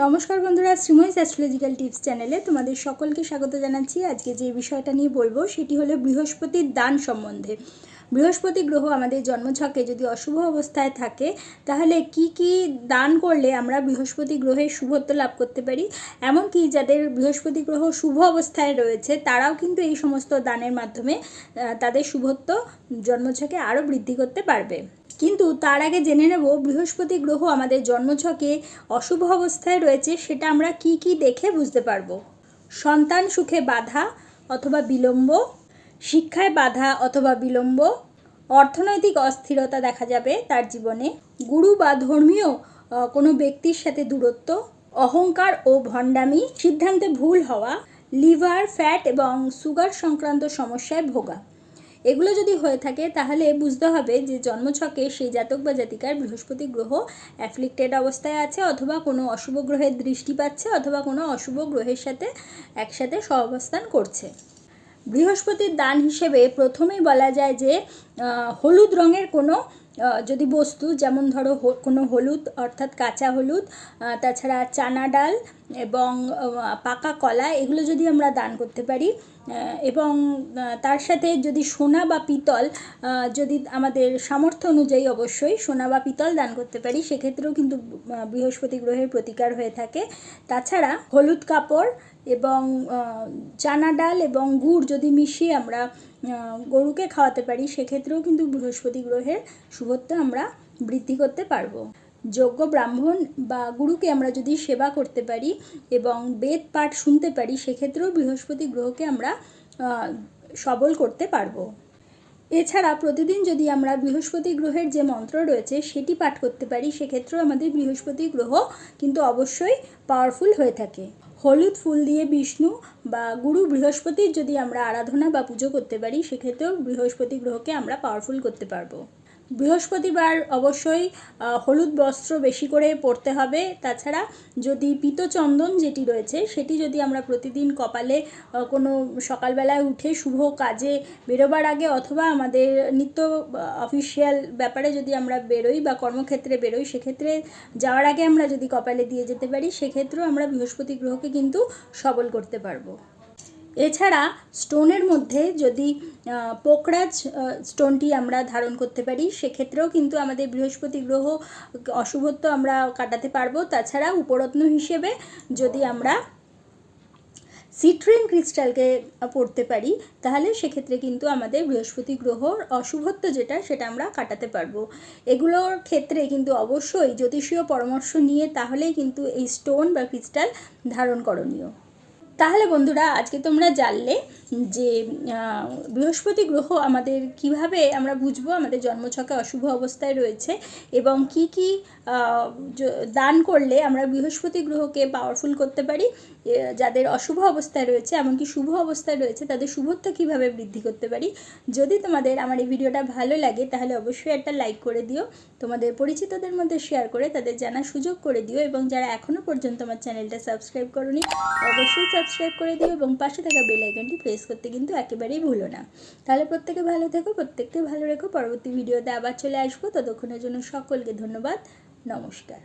নমস্কার বন্ধুরা, শ্রীময়ীস astrological tips চ্যানেলে তোমাদের সকলকে স্বাগত জানাচ্ছি। আজকে যে বিষয়টা নিয়ে বলব, সেটি হলো বৃহস্পতির দান সম্বন্ধে। বৃহস্পতি গ্রহ আমাদের জন্মছকে যদি অশুভ অবস্থায় থাকে, তাহলে কি কি দান করলে আমরা বৃহস্পতি গ্রহের শুভত্ব লাভ করতে পারি? এমনকি যাদের বৃহস্পতি গ্রহ শুভ অবস্থায় রয়েছে, তারাও কিন্তু এই সমস্ত দানের মাধ্যমে তাদের শুভত্ব জন্মছকে আরও বৃদ্ধি করতে পারবে। কিন্তু তার আগে জেনে নেব, বৃহস্পতি গ্রহ আমাদের জন্মছকে অশুভ অবস্থায় রয়েছে, সেটা আমরা কি কি দেখে বুঝতে পারব? সন্তান সুখে বাধা অথবা বিলম্ব শিক্ষায় বাধা অথবা বিলম্ব, অর্থনৈতিক অস্থিরতা দেখা যাবে তার জীবনে। গুরু বা ধর্মীয় কোনো ব্যক্তির সাথে দূরত্ব, অহংকার ও ভণ্ডামি, সিদ্ধান্তে ভুল হওয়া, লিভার, ফ্যাট এবং সুগার সংক্রান্ত সমস্যায় ভোগা। এগুলো যদি হয়ে থাকে, তাহলে বুঝতে হবে যে জন্মছকে সেই জাতক বা জাতিকার বৃহস্পতি গ্রহ অ্যাফ্লিক্টেড অবস্থায় আছে অথবা কোনো অশুভ গ্রহের দৃষ্টি পাচ্ছে অথবা কোনো অশুভ গ্রহের সাথে একসাথে সহাবস্থান করছে। বৃহস্পতির দান হিসেবে প্রথমেই বলা যায় যে হলুদ রঙের কোনো যদি বস্তু, যেমন ধরো কোনো হলুদ, অর্থাৎ কাঁচা হলুদ তাছাড়া চানা ডাল এবং পাকা কলা, এগুলো যদি আমরা দান করতে পারি এবং তার সাথে যদি সোনা বা পিতল যদি আমাদের সামর্থ্য অনুযায়ী অবশ্যই সোনা বা পিতল দান করতে পারি, সেক্ষেত্রেও কিন্তু বৃহস্পতি গ্রহের প্রতিকার হয়ে থাকে। তাছাড়া হলুদ কাপড় এবং চানা ডাল এবং গুড় যদি মিশিয়ে আমরা গরুকে খাওয়াতে পারি, সেক্ষেত্রেও কিন্তু বৃহস্পতি গ্রহের শুভত্ব আমরা বৃদ্ধি করতে পারব। যোগ্য ব্রাহ্মণ বা গুরুকে আমরা যদি সেবা করতে পারি এবং বেদ পাঠ শুনতে পারি, সেক্ষেত্রেও বৃহস্পতি গ্রহকে আমরা সবল করতে পারব। এছাড়া প্রতিদিন যদি আমরা বৃহস্পতি গ্রহের যে মন্ত্র রয়েছে সেটি পাঠ করতে পারি, সেক্ষেত্রেও আমাদের বৃহস্পতি গ্রহ কিন্তু অবশ্যই পাওয়ারফুল হয়ে থাকে। হলুদ ফুল দিয়ে বিষ্ণু বা গুরু বৃহস্পতির যদি আমরা আরাধনা বা পুজো করতে পারি, সেক্ষেত্রেও বৃহস্পতি গ্রহকে আমরা পাওয়ারফুল করতে পারব। বৃহস্পতিবার অবশ্যই হলুদ বস্ত্র বেশি করে পরতে হবে। তাছাড়া যদি পিতচন্দন যেটি রয়েছে, সেটি যদি আমরা প্রতিদিন কপালে কোনো সকালবেলায় উঠে শুভ কাজে বেরোবার আগে অথবা আমাদের নিত্য অফিসিয়াল ব্যাপারে যদি আমরা বেরোই বা কর্মক্ষেত্রে বেরোই, সেক্ষেত্রে যাওয়ার আগে আমরা যদি কপালে দিয়ে যেতে পারি, সেক্ষেত্রেও আমরা বৃহস্পতি গ্রহকে কিন্তু সবল করতে পারব। এছাড়া স্টোনের মধ্যে যদি পোকরাজ স্টোনটি আমরা ধারণ করতে পারি, সেক্ষেত্রেও কিন্তু আমাদের বৃহস্পতি গ্রহ অশুভত্ব আমরা কাটাতে পারব। তাছাড়া উপরত্ন হিসেবে যদি আমরা সিট্রিন ক্রিস্টালকে পড়তে পারি, তাহলে সেক্ষেত্রে কিন্তু আমাদের বৃহস্পতি গ্রহর অশুভত্ব যেটা, সেটা আমরা কাটাতে পারব। এগুলোর ক্ষেত্রে কিন্তু অবশ্যই জ্যোতিষীয় পরামর্শ নিয়ে তাহলেই কিন্তু এই স্টোন বা ক্রিস্টাল ধারণ করণীয় তাহলে বন্ধুরা, আজকে তোমরা জানলে যে বৃহস্পতি গ্রহ আমাদের কীভাবে আমরা বুঝব আমাদের জন্মছকে অশুভ অবস্থায় রয়েছে এবং কি কি দান করলে আমরা বৃহস্পতি গ্রহকে পাওয়ারফুল করতে পারি যাদের অশুভ অবস্থায় রয়েছে, এমনকি শুভ অবস্থায় রয়েছে, তাদের শুভত্ব কীভাবে বৃদ্ধি করতে পারি। যদি তোমাদের আমার এই ভিডিওটা ভালো লাগে, তাহলে অবশ্যই একটা লাইক করে দিও, তোমাদের পরিচিতদের মধ্যে শেয়ার করে, তাদের জানার সুযোগ করে দিও, এবং যারা এখনও পর্যন্ত আমার চ্যানেলটা সাবস্ক্রাইব করনি, অবশ্যই সাবস্ক্রাইব করে দিও এবং পাশে থাকা বেল আইকনটি প্রেস করতে কিন্তু একেবারেই ভুলো না। তাহলে প্রত্যেকে ভালো থেকো, প্রত্যেককে ভালো রেখো। পরবর্তী ভিডিওতে আবার চলে আসব। ততক্ষণের জন্য সকলকে ধন্যবাদ। নমস্কার।